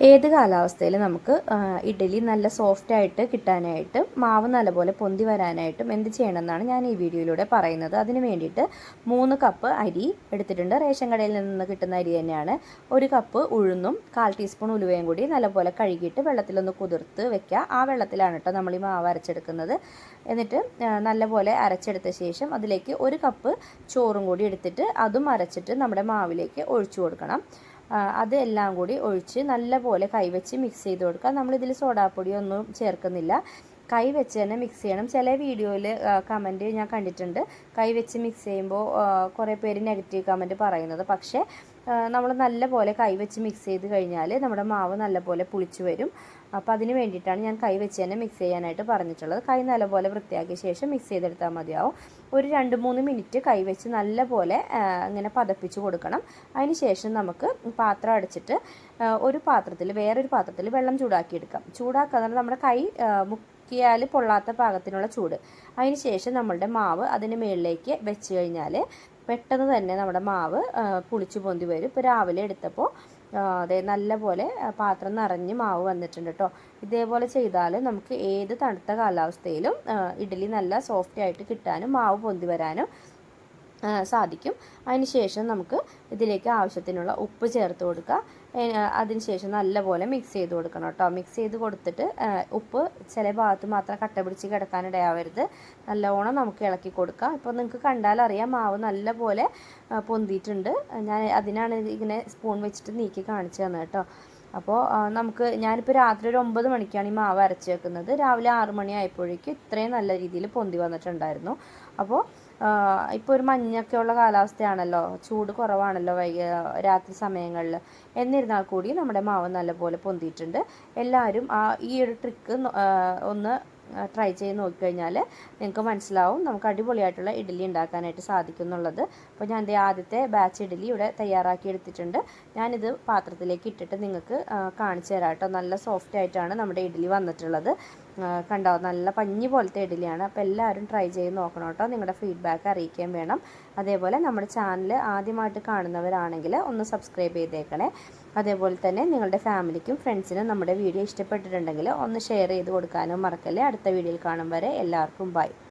ഏത് കാലാവസ്ഥയിൽ നമുക്ക് ഇഡ്ഡലി നല്ല സോഫ്റ്റ് ആയിട്ട് കിട്ടാനായിട്ട് മാവ് നല്ലപോലെ പൊന്തി വരാനായിട്ടും എന്ത് ചെയ്യണമെന്നാണ് ഞാൻ ഈ വീഡിയോയിലൂടെ പറയുന്നത്. അതിന് വേണ്ടിയിട്ട് മൂന്ന് കപ്പ് അരി എടുത്തിട്ടുണ്ട്. റേഷൻ കടയിൽ നിന്ന് കിട്ടുന്ന അരി തന്നെയാണ്. ഒരു കപ്പ് ഉഴുന്നും കാൽ ടീസ്പൂൺ ഉലുവയും കൂടി നല്ലപോലെ കഴുകിയിട്ട് വെള്ളത്തിലൊന്ന് കുതിർത്ത് വെക്കുക. ആ വെള്ളത്തിലാണ് കേട്ടോ നമ്മൾ ഈ മാവ് അരച്ചെടുക്കുന്നത്. എന്നിട്ട് നല്ലപോലെ അരച്ചെടുത്ത ശേഷം അതിലേക്ക് ഒരു കപ്പ് ചോറും കൂടി എടുത്തിട്ട് അതും അരച്ചിട്ട് നമ്മുടെ മാവിലേക്ക് ഒഴിച്ചു കൊടുക്കണം. ആ, അത് എല്ലാം കൂടി ഒഴിച്ച് നല്ലപോലെ കൈവച്ച് മിക്സ് ചെയ്ത് കൊടുക്കുക. നമ്മളിതിൽ സോഡാപ്പൊടി ഒന്നും ചേർക്കുന്നില്ല. കൈ വെച്ച് തന്നെ മിക്സ് ചെയ്യണം. ചില വീഡിയോയിൽ കമന്റ് ഞാൻ കണ്ടിട്ടുണ്ട്. കൈ വെച്ച് മിക്സ് ചെയ്യുമ്പോൾ കുറേ പേര് നെഗറ്റീവ് കമന്റ് പറയുന്നത്. പക്ഷേ നമ്മൾ നല്ലപോലെ കൈ വെച്ച് മിക്സ് ചെയ്ത് കഴിഞ്ഞാൽ നമ്മുടെ മാവ് നല്ലപോലെ പുളിച്ചു വരും. അപ്പോൾ അതിന് വേണ്ടിയിട്ടാണ് ഞാൻ കൈ വെച്ച് തന്നെ മിക്സ് ചെയ്യാനായിട്ട് പറഞ്ഞിട്ടുള്ളത്. കൈ നല്ലപോലെ വൃത്തിയാക്കിയ ശേഷം മിക്സ് ചെയ്തെടുത്താൽ മതിയാവും. ഒരു രണ്ട് മൂന്ന് മിനിറ്റ് കൈ വെച്ച് നല്ലപോലെ ഇങ്ങനെ പതപ്പിച്ച് കൊടുക്കണം. അതിന് ശേഷം നമുക്ക് പാത്രം അടച്ചിട്ട് ഒരു പാത്രത്തിൽ വേറൊരു പാത്രത്തിൽ വെള്ളം ചൂടാക്കിയെടുക്കാം ചൂടാക്കാതെ നമ്മുടെ കൈ ആ, മുക്കിയാൽ പൊള്ളാത്ത പാകത്തിനുള്ള ചൂട്. അതിന് ശേഷം നമ്മളുടെ മാവ് അതിന് മുകളിലേക്ക് വെച്ച് കഴിഞ്ഞാൽ പെട്ടെന്ന് തന്നെ നമ്മുടെ മാവ് പുളിച്ചു പൊന്തി വരും. ഇപ്പോൾ രാവിലെ എടുത്തപ്പോൾ അതെ നല്ലപോലെ പാത്രം നിറഞ്ഞ് മാവ് വന്നിട്ടുണ്ട് കേട്ടോ ഇതേപോലെ ചെയ്താൽ നമുക്ക് ഏത് തണുത്ത കാലാവസ്ഥയിലും ഇഡ്ഡലി നല്ല സോഫ്റ്റ് ആയിട്ട് കിട്ടാനും മാവ് പൊന്തി വരാനും സാധിക്കും. അതിനുശേഷം നമുക്ക് ഇതിലേക്ക് ആവശ്യത്തിനുള്ള ഉപ്പ് ചേർത്ത് കൊടുക്കുക അതിനുശേഷം നല്ലപോലെ മിക്സ് ചെയ്ത് കൊടുക്കണം കേട്ടോ. മിക്സ് ചെയ്ത് കൊടുത്തിട്ട് ഉപ്പ് ചില ഭാഗത്ത് മാത്രം കട്ട പിടിച്ച് കിടക്കാനിടയാവരുത് നല്ലവണ്ണം നമുക്ക് ഇളക്കി കൊടുക്കാം. ഇപ്പോൾ നിങ്ങൾക്ക് കണ്ടാലറിയാം മാവ് നല്ലപോലെ പൊന്തിയിട്ടുണ്ട്. ഞാൻ അതിനാണ് ഇങ്ങനെ സ്പൂൺ വെച്ചിട്ട് നീക്കി കാണിച്ചു തന്നത് കേട്ടോ. അപ്പോൾ നമുക്ക് ഞാനിപ്പോൾ രാത്രി ഒരു ഒമ്പത് മണിക്കാണ് ഈ മാവ് അരച്ച് വെക്കുന്നത്. രാവിലെ ആറ് മണി ആയപ്പോഴേക്കും ഇത്രയും നല്ല രീതിയിൽ പൊന്തി വന്നിട്ടുണ്ടായിരുന്നു. അപ്പോൾ ഇപ്പോൾ ഒരു മഞ്ഞൊക്കെ ഉള്ള കാലാവസ്ഥയാണല്ലോ. ചൂട് കുറവാണല്ലോ വൈകി രാത്രി സമയങ്ങളിൽ. എന്നിരുന്നാൽ കൂടി നമ്മുടെ മാവ് നല്ലപോലെ പൊന്തിയിട്ടുണ്ട്. എല്ലാവരും ആ ഈ ഒരു ട്രിക്ക് ഒന്ന് ട്രൈ ചെയ്ത് നോക്കിക്കഴിഞ്ഞാൽ നിങ്ങൾക്ക് മനസ്സിലാവും നമുക്ക് അടിപൊളിയായിട്ടുള്ള ഇഡ്ഡലി ഉണ്ടാക്കാനായിട്ട് സാധിക്കും എന്നുള്ളത് അപ്പോൾ ഞാൻ എന്റെ ആദ്യത്തെ ബാച്ച് ഇഡ്ഡലി ഇവിടെ തയ്യാറാക്കി എടുത്തിട്ടുണ്ട്. ഞാനിത് പാത്രത്തിലേക്ക് ഇട്ടിട്ട് നിങ്ങൾക്ക് കാണിച്ചു തരാം കേട്ടോ. നല്ല സോഫ്റ്റ് ആയിട്ടാണ് നമ്മുടെ ഇഡ്ഡലി വന്നിട്ടുള്ളത്. കണ്ടോ? നല്ല പഞ്ഞി പോലത്തെ ഇഡ്ഡലിയാണ്. അപ്പോൾ എല്ലാവരും ട്രൈ ചെയ്ത് നോക്കണം കേട്ടോ. നിങ്ങളുടെ ഫീഡ്ബാക്ക് അറിയിക്കുകയും വേണം. അതേപോലെ നമ്മുടെ ചാനൽ ആദ്യമായിട്ട് കാണുന്നവരാണെങ്കിൽ ഒന്ന് സബ്സ്ക്രൈബ് ചെയ്തേക്കണേ. അതേപോലെ തന്നെ നിങ്ങളുടെ ഫാമിലിക്കും ഫ്രണ്ട്സിനും നമ്മുടെ വീഡിയോ ഇഷ്ടപ്പെട്ടിട്ടുണ്ടെങ്കിൽ ഒന്ന് ഷെയർ ചെയ്ത് കൊടുക്കാനും മറക്കല്ലേ. അടുത്ത വീഡിയോയിൽ കാണും വരെ എല്ലാവർക്കും ബൈ